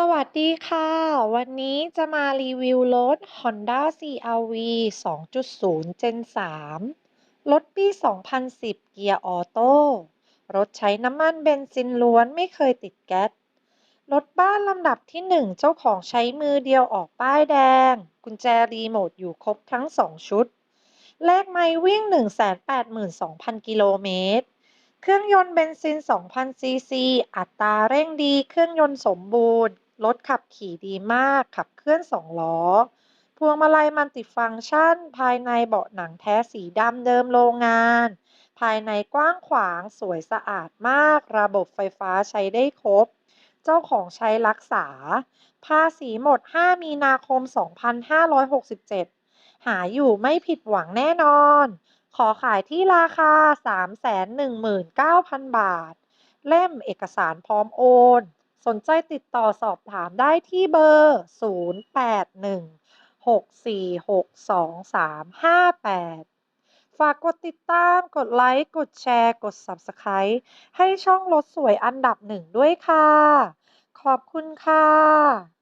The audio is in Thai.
สวัสดีค่ะ วันนี้จะมารีวิวรถ Honda CR-V 2.0 Gen 3 รถปี 2010 เกียร์ออโต้ รถใช้น้ำมันเบนซินล้วนไม่เคยติดแก๊ส รถบ้านลำดับที่ 1 เจ้าของใช้มือเดียวออกป้ายแดง กุญแจรีโมทอยู่ครบทั้ง 2 ชุดแลกไม่วิ่ง 182,000 กิโลเมตรเครื่องยนต์เบนซิน 2,000 ซีซี อัตราเร่งดี เครื่องยนต์สมบูรณ์ รถขับขี่ดีมาก ขับเคลื่อน2ล้อ พวงมาลัยมัลติฟังก์ชัน ภายในเบาะหนังแท้สีดำเดิมโรงงาน ภายในกว้างขวางสวยสะอาดมาก ระบบไฟฟ้าใช้ได้ครบ เจ้าของใช้รักษา ภาษีหมด 5 มีนาคม 2567 หาอยู่ไม่ผิดหวังแน่นอน ขอขายที่ราคา 319,000 บาท เล่มเอกสารพร้อมโอน สนใจติดต่อสอบถามได้ที่เบอร์ 0816462358 ฝากกดติดตาม กดไลค์ กดแชร์ กด Subscribe ให้ช่องรถสวยอันดับหนึ่งด้วยค่ะ ขอบคุณค่ะ